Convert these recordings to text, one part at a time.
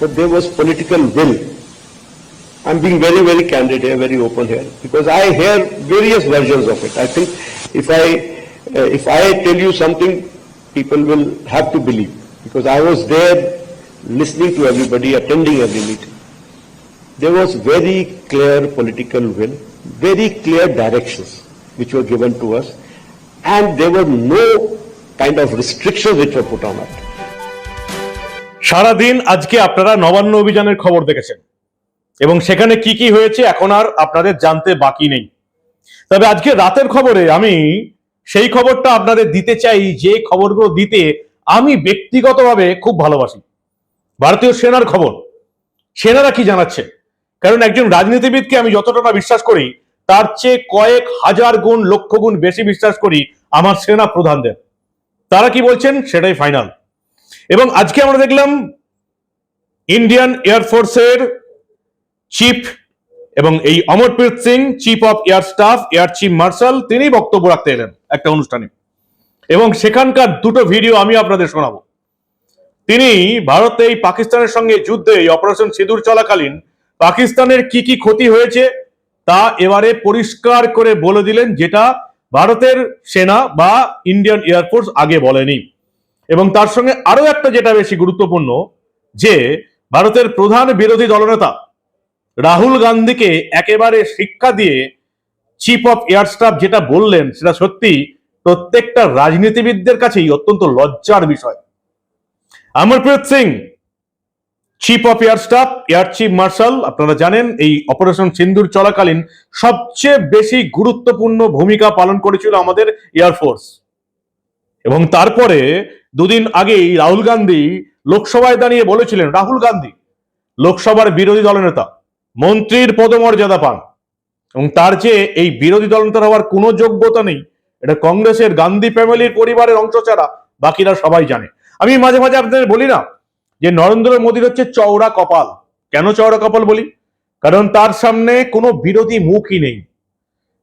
but there was political will. I'm being very, very candid here, very open here, because I hear various versions of it. I think if I, uh, if I tell you something, people will have to believe, because I was there listening to everybody, attending every meeting. There was very clear political will, very clear directions which were given to us, and there were no kind of restrictions which were put on it. সারাদিন আজকে আপনারা নবান্ন অভিযানের খবর দেখেছেন। এবং সেখানে কি কি হয়েছে এখন আর আপনাদের জানতে বাকি নেই। তবে আজকে রাতের খবরে আমি সেই খবরটা আপনাদের দিতে চাই, যে খবরগুলো দিতে আমি ব্যক্তিগতভাবে খুব ভালোবাসি। ভারতীয় সেনার খবর। সেনারা কি জানাচ্ছে? কারণ একজন রাজনীতিবিদকে আমি যতটা না বিশ্বাস করি, তার চেয়ে কয়েক হাজার গুণ, লক্ষ গুণ বেশি বিশ্বাস করি আমার সেনা প্রধানদের। তারা কি বলছেন? সেটাই ফাইনাল। এবং আজকে আমরা দেখলাম ইন্ডিয়ান এয়ারফোর্সের চিফ এবং এই Amarpreet Singh chief of air staff air chief marshal তিনি বক্তব্য রাখতে এলেন একটা অনুষ্ঠানে। এবং সেখানকার দুটো ভিডিও আমি আপনাদের শোনাবো। তিনি ভারতে এই পাকিস্তানের সঙ্গে যুদ্ধে অপারেশন সিঁদুর চলাকালীন পাকিস্তানের কি কি ক্ষতি হয়েছে তা এবারে পরিষ্কার করে বলে দিলেন, যেটা ভারতের সেনা বা ইন্ডিয়ান এয়ারফোর্স আগে বলেনি। এবং তার সঙ্গে আরও একটা যেটা বেশি গুরুত্বপূর্ণ, যে ভারতের প্রধান বিরোধী দলনেতা রাহুল গান্ধীকে একেবারে শিক্ষা দিয়ে চিফ অফ এয়ার স্টাফ যেটা বললেন, সেটা সত্যি প্রত্যেকটা রাজনীতিবিদদের কাছেই অত্যন্ত লজ্জার বিষয়। Amarpreet Singh chief of air staff air chief marshal আপনারা জানেন এই অপারেশন সিন্দুর চলাকালীন সবচেয়ে বেশি গুরুত্বপূর্ণ ভূমিকা পালন করেছিল আমাদের এয়ারফোর্স এবং তারপরে দুদিন আগেই রাহুল গান্ধী লোকসভায় দাঁড়িয়ে বলেছিলেন, রাহুল গান্ধী লোকসভার বিরোধী দলনেতা মন্ত্রীর পদমর্যাদা পান। এবং তার যে এই বিরোধী দলনেতা হওয়ার কোনো যোগ্যতা নেই। এটা কংগ্রেসের গান্ধী ফ্যামিলির পরিবারের অংশ ছাড়া বাকিরা সবাই জানে। আমি মাঝে মাঝে আপনাদের বলি না যে নরেন্দ্র মোদীর হচ্ছে চওড়া কপাল। কেন চওড়া কপাল বলি? কারণ তার সামনে কোনো বিরোধী মুখই নেই।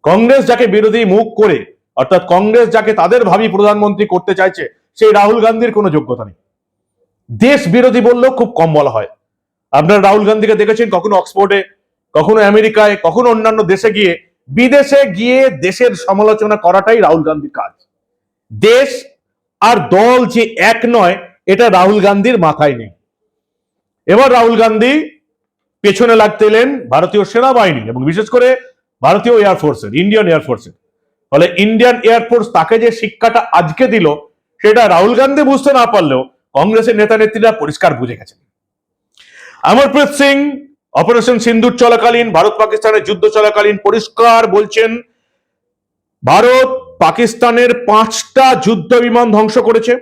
কংগ্রেস যাকে বিরোধী মুখ করে অর্থাৎ কংগ্রেস যাকে তাদের ভাবি প্রধানমন্ত্রী করতে চাইছে, সেই রাহুল গান্ধীর কোনো যোগ্যতা নেই। দেশ বিরোধী বললেও খুব কম বলা হয়। আপনারা রাহুল গান্ধীকে দেখেছেন কখনো অক্সফোর্ডে, কখনো আমেরিকায়, কখনো অন্যান্য দেশে গিয়ে। বিদেশে গিয়ে দেশের সমালোচনা করাটাই রাহুল গান্ধীর কাজ। দেশ আর দল যে এক নয়, এটা রাহুল গান্ধীর মাথায় নেই। এবার রাহুল গান্ধী পেছনে লাগতে এলেন ভারতীয় সেনাবাহিনী এবং বিশেষ করে ভারতীয় এয়ারফোর্সের ইন্ডিয়ান এয়ারফোর্সের ফলে ইন্ডিয়ান এয়ারফোর্স তাকে যে শিক্ষাটা আজকে দিল, সেটা রাহুল গান্ধী বুঝতে না পারলেও কংগ্রেসের নেতা নেত্রীরা পরিষ্কার বুঝে গেছেন। অমরপ্রীত সিং অপারেশন সিন্ধুর চলাকালীন, ভারত পাকিস্তানের যুদ্ধ চলাকালীন পরিষ্কার বলছেন, ভারত পাকিস্তানের পাঁচটা যুদ্ধ বিমান ধ্বংস করেছে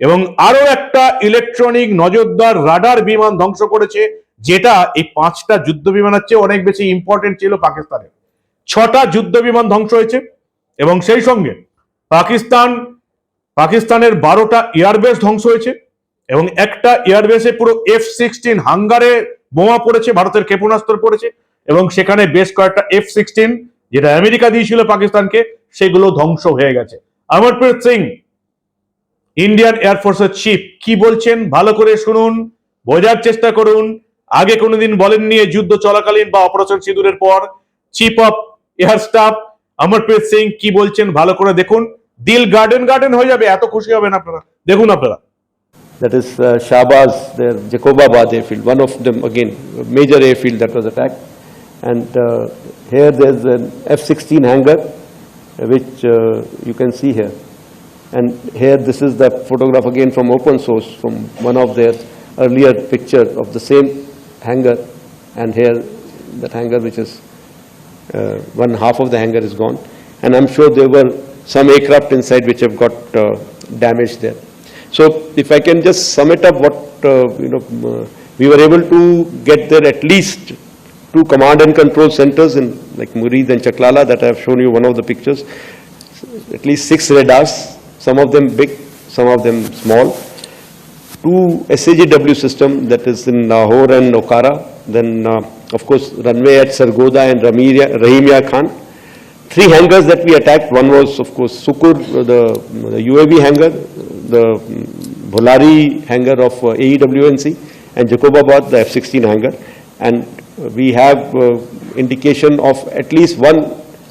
এবং আরও একটা ইলেকট্রনিক নজরদার রাডার বিমান ধ্বংস করেছে, যেটা এই পাঁচটা যুদ্ধ বিমানের চেয়ে অনেক বেশি ইম্পর্টেন্ট ছিল পাকিস্তানের। ছটা যুদ্ধ বিমান ধ্বংস হয়েছে। এবং সেই সঙ্গে পাকিস্তান, পাকিস্তানের বারোটা এয়ারবেস ধ্বংস হয়েছে এবং একটা এয়ারবেসে পুরো এফ সিক্সটিন হাঙ্গারে বোমা পড়েছে, ভারতের ক্ষেপণাস্ত্র পড়েছে এবং সেখানে বেশ কয়েকটা এফ সিক্সটিন যেটা আমেরিকা দিয়েছিল পাকিস্তানকে, সেগুলো ধ্বংস হয়ে গেছে। অমরপ্রীত সিং, ইন্ডিয়ান এয়ারফোর্সের চিফ, কি বলছেন? ভালো করে শুনুন, বোঝার চেষ্টা করুন। আগে কোনোদিন বলেননি যুদ্ধ চলাকালীন বা অপারেশন সিঁদুরের পর। Chief of air staff Amarpreet Singh কি বলছেন ভালো করে দেখুন দিল গার্ডেন গার্ডেন হয়ে যাবে এত খুশি হবেন আপনারা দেখুন আপনারা that is uh, Shahbaz, their Jacobabad airfield, one of them, again, a major airfield that was attacked. And uh, here there's an F-16 hangar, uh, which uh, you can see here. And here, this is the photograph again from open source, from one of their earlier picture of the same hangar. And here, that hangar which is, uh, one half of the hangar is gone. And I'm sure there were some aircraft inside which have got uh, damaged there. So if I can just sum it up, what, uh, you know, uh, we were able to get there at least two command and control centers in like Murid and Chaklala that I have shown you one of the pictures. At least six radars, some of them big, some of them small. Two SAGW system that is in Lahore and Okara. Then, uh, of course, runway at Sargoda and Rahimia Khan. Three hangars that we attacked, one was, of course, Sukur, the the UAV hangar, the mm, Bholari hangar of uh, AEWNC, and Jacobabad, the F-16 hangar. And we have uh, indication of at least one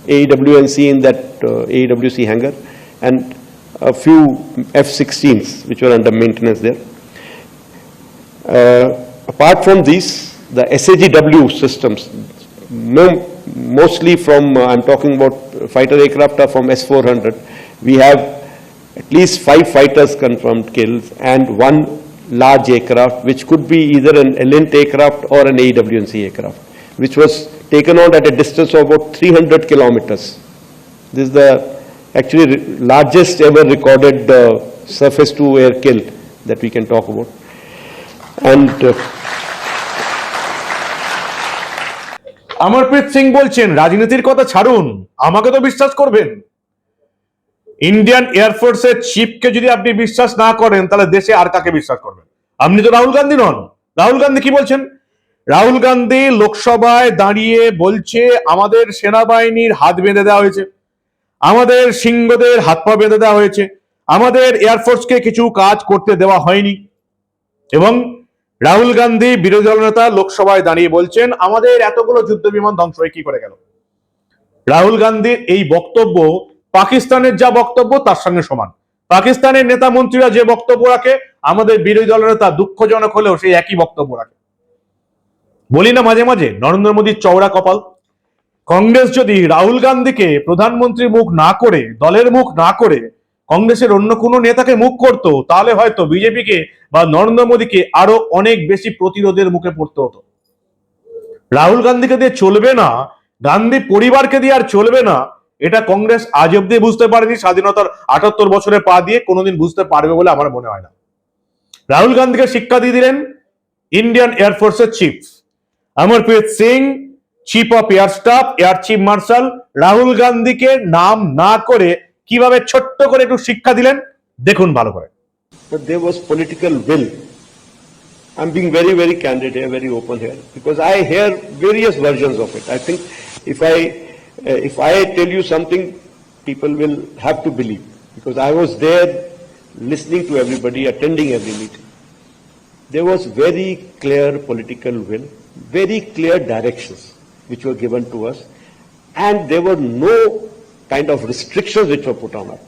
AEWNC in that uh, AEWC hangar, and a few F-16s which were under maintenance there. Uh, Apart from these, the SAGW systems, mo- mostly from, uh, I'm talking about fighter aircraft are from S-400. We have at least five fighters confirmed kills and one large aircraft, which could be either an Elint aircraft or an AWNC aircraft, which was taken out at a distance of about 300 kilometers. This is the actually largest ever recorded uh, surface-to-air kill that we can talk about. And uh, Amarpreet Singh বলছেন, রাজনীতির কথা ছাড়ুন। আমাকে তো বিশ্বাস করবেন। Indian এয়ারফোর্সের চিফকে যদি আপনি বিশ্বাস না করেন, তাহলে দেশে আর কাকে বিশ্বাস করবেন? আপনি তো রাহুল গান্ধী নন। রাহুল গান্ধী কি বলছেন? রাহুল গান্ধী লোকসভায় দাঁড়িয়ে বলছে, আমাদের সেনাবাহিনীর হাত বেঁধে দেওয়া হয়েছে। আমাদের সিংহদের হাত পা বেঁধে দেওয়া হয়েছে। আমাদের এয়ারফোর্সকে কিছু কাজ করতে দেওয়া হয়নি। এবং রাহুল গান্ধী, বিরোধী দল নেতা লোকসভায় দাঁড়িয়ে বলছেন, আমাদের এতগুলো যুদ্ধ বিমান ধ্বংস হয়ে কি করে গেল? রাহুল গান্ধীর এই বক্তব্য পাকিস্তানের যা বক্তব্য তার সঙ্গে সমান। পাকিস্তানের নেতা মন্ত্রীরা যে বক্তব্য রাখে, আমাদের বিরোধী দলের নেতা দুঃখজনক হলেও সেই একই বক্তব্য রাখে। বলি না মাঝে মাঝে, নরেন্দ্র মোদীর চওড়া কপাল। কংগ্রেস যদি রাহুল গান্ধীকে প্রধানমন্ত্রীর মুখ না করে, দলের মুখ না করে কংগ্রেসের অন্য কোনো নেতাকে মুখ করত, তাহলে হয়তো বিজেপিকে বা নরেন্দ্র মোদীকে আরও অনেক বেশি প্রতিরোধের মুখে পড়তে হতো। রাহুল গান্ধীকে দিয়ে চলবে না, গান্ধী পরিবারকে দিয়ে আর চলবে না, এটা কংগ্রেস আজ অব্দি বুঝতে পারেনি, স্বাধীনতার আটাত্তর বছরে পা দিয়ে কোনোদিন বুঝতে পারবে বলে আমার মনে হয় না। রাহুল গান্ধীকে শিক্ষা দিয়ে দিলেন Indian এয়ারফোর্সের chief, Amarpreet Singh, chief of air staff, air chief marshal, Rahul গান্ধীকে নাম না করে কিভাবে ছোট্ট করে একটু শিক্ষা দিলেন দেখুন ভালো করে But there was political will. I'm being very, very candid here, very open here, because I hear various versions of it. I think if I, uh, if I tell you something, people will have to believe, because I was there listening to everybody, attending every meeting. There was very clear political will, very clear directions which were given to us, and there were no kind of restrictions which were put on it.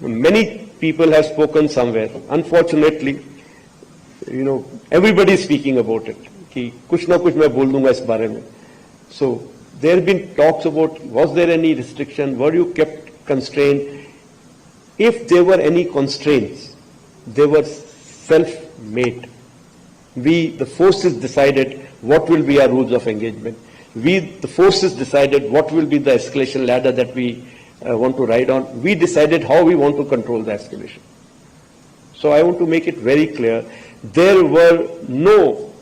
Many people have spoken somewhere. Unfortunately, you know, everybody is speaking about it. कि कुछ ना कुछ मैं बोल दूंगा इस बारे में. So there have been talks about was there any restriction? Were you kept constrained? If there were any constraints, they were self-made. We, the forces decided what will be our rules of engagement. We, the forces decided what will be the escalation ladder that we uh, want to ride on. We decided how we want to control the escalation. So I want to make it very clear, there were no,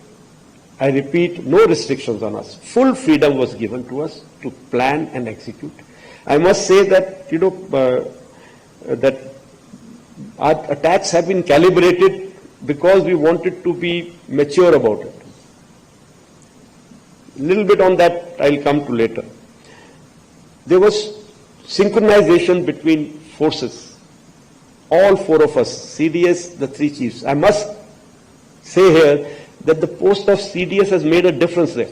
I repeat, no restrictions on us. Full freedom was given to us to plan and execute. I must say that, you know, uh, that our attacks have been calibrated because we wanted to be mature about it. Little bit on that I'll come to later. There was synchronization between forces. All four of us, CDS, the three chiefs. I must say here that the post of CDS has made a difference there.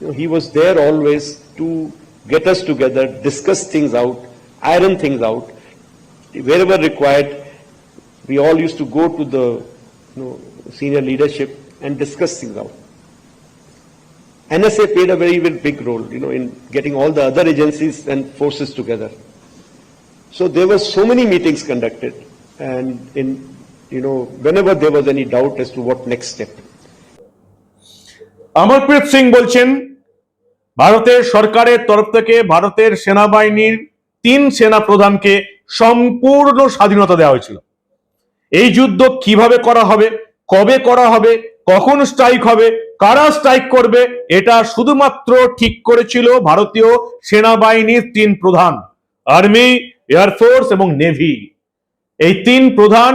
You know, he was there always to get us together, discuss things out, iron things out. Wherever required, we all used to go to the you know, senior leadership and discuss things out. NSA played a very, very big role, you know, in getting all the other agencies and forces together. So there were so many meetings conducted, and in, you know, whenever there was any doubt as to what next step. Amarpreet Singh বলছেন ভারতের সরকারের তরফ থেকে ভারতের সেনাবাহিনীর তিন সেনা প্রধানকে সম্পূর্ণ স্বাধীনতা দেওয়া হয়েছিল এই যুদ্ধ কীভাবে করা হবে কবে করা হবে কখন স্ট্রাইক হবে, কারা স্ট্রাইক করবে, এটা শুধুমাত্র ঠিক করেছিল ভারতীয় সেনাবাহিনীর তিন প্রধান আর্মি এয়ারফোর্স এবং নেভি এই তিন প্রধান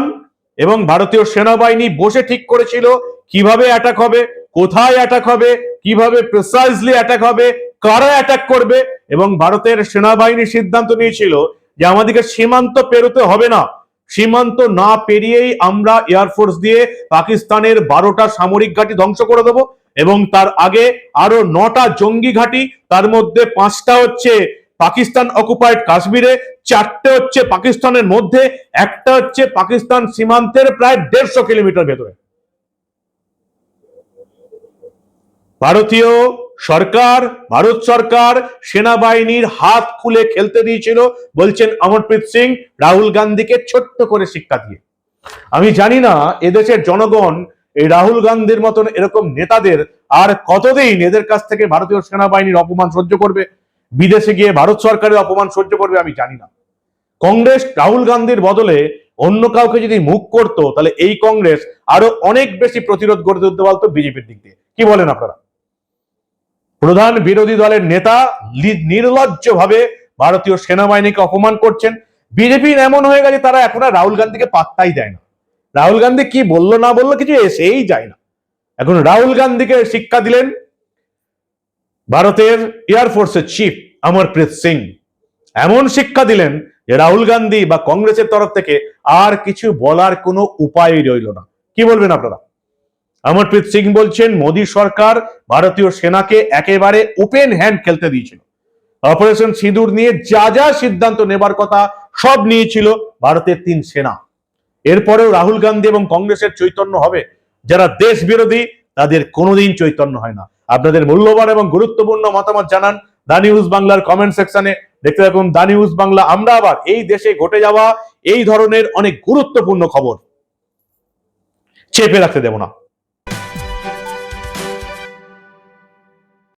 এবং ভারতীয় সেনাবাহিনী বসে ঠিক করেছিল কীভাবে অ্যাটাক হবে, কোথায় অ্যাটাক হবে, কীভাবে প্রিসাইজলি অ্যাটাক হবে, কারা অ্যাটাক করবে এবং ভারতের সেনাবাহিনী সিদ্ধান্ত নিয়েছিল যে আমাদেরকে সীমান্ত পেরোতে হবে না। সীমান্ত না পেরিয়েই আমরা এয়ারফোর্স দিয়ে পাকিস্তানের বারোটা সামরিক ঘাঁটি ধ্বংস করে দেব এবং তার আগে আরও নটা জঙ্গি ঘাঁটি, তার মধ্যে পাঁচটা হচ্ছে পাকিস্তান অকুপাইড কাশ্মীরে, চারটে হচ্ছে পাকিস্তানের মধ্যে, একটা হচ্ছে পাকিস্তান সীমান্তের প্রায় দেড়শো কিলোমিটার ভেতরে। ভারতীয় সরকার, ভারত সরকার সেনাবাহিনীর হাত খুলে খেলতে দিয়েছিল, বলছেন অমরপ্রীত সিং, রাহুল গান্ধীকে ছোট্ট করে শিক্ষা দিয়ে। আমি জানি না, এদেশের জনগণ এই রাহুল গান্ধীর মতন এরকম নেতাদের আর কতদিন এদের কাছ থেকে ভারতীয় সেনাবাহিনীর অপমান সহ্য করবে? বিদেশে গিয়ে ভারত সরকারের অপমান সহ্য করবে আমি জানি না। কংগ্রেস রাহুল গান্ধীর বদলে অন্য কাউকে যদি মুখ করতো, তাহলে এই কংগ্রেস আরও অনেক বেশি প্রতিরোধ গড়ে তুলতে পারতো বিজেপির দিক দিয়ে। কি বলেন আপনারা? প্রধান বিরোধী দলের নেতা নির্লজ্জ ভাবে ভারতীয় সেনাবাহিনীকে অপমান করছেন। বিজেপি এমন হয়ে গেছে, তারা এখন আর রাহুল গান্ধীকে পাত্তাই দেয় না। রাহুল গান্ধী কি বলল, না বলল, কিছু এসেই যায় না। এখন রাহুল গান্ধীকে শিক্ষা দিলেন ভারতের এয়ারফোর্সের চিফ অমরপ্রীত সিং এমন শিক্ষা দিলেন যে রাহুল গান্ধী বা কংগ্রেসের তরফ থেকে আর কিছু বলার কোনো উপায়ই রইল না। কি বলবেন আপনারা? অমরপ্রীত সিং বলছেন, মোদী সরকার ভারতীয় সেনাকে একেবারে ওপেন হ্যান্ড খেলতে দিয়েছিল। অপারেশন সিঁদুর নিয়ে যা যা সিদ্ধান্ত নেবার কথা সব নিয়েছিল ভারতের তিন সেনা। এরপরেও রাহুল গান্ধী এবং কংগ্রেসের চৈতন্য হবে। যারা দেশ বিরোধী তাদের কোনোদিন চৈতন্য হয় না। আপনাদের মূল্যবান এবং গুরুত্বপূর্ণ মতামত জানান দা নিউজ বাংলার কমেন্ট সেকশনে দেখতে থাকুন দা নিউজ বাংলা। আমরা আবার এই দেশে ঘটে যাওয়া এই ধরনের অনেক গুরুত্বপূর্ণ খবর চেপে রাখতে দেব না।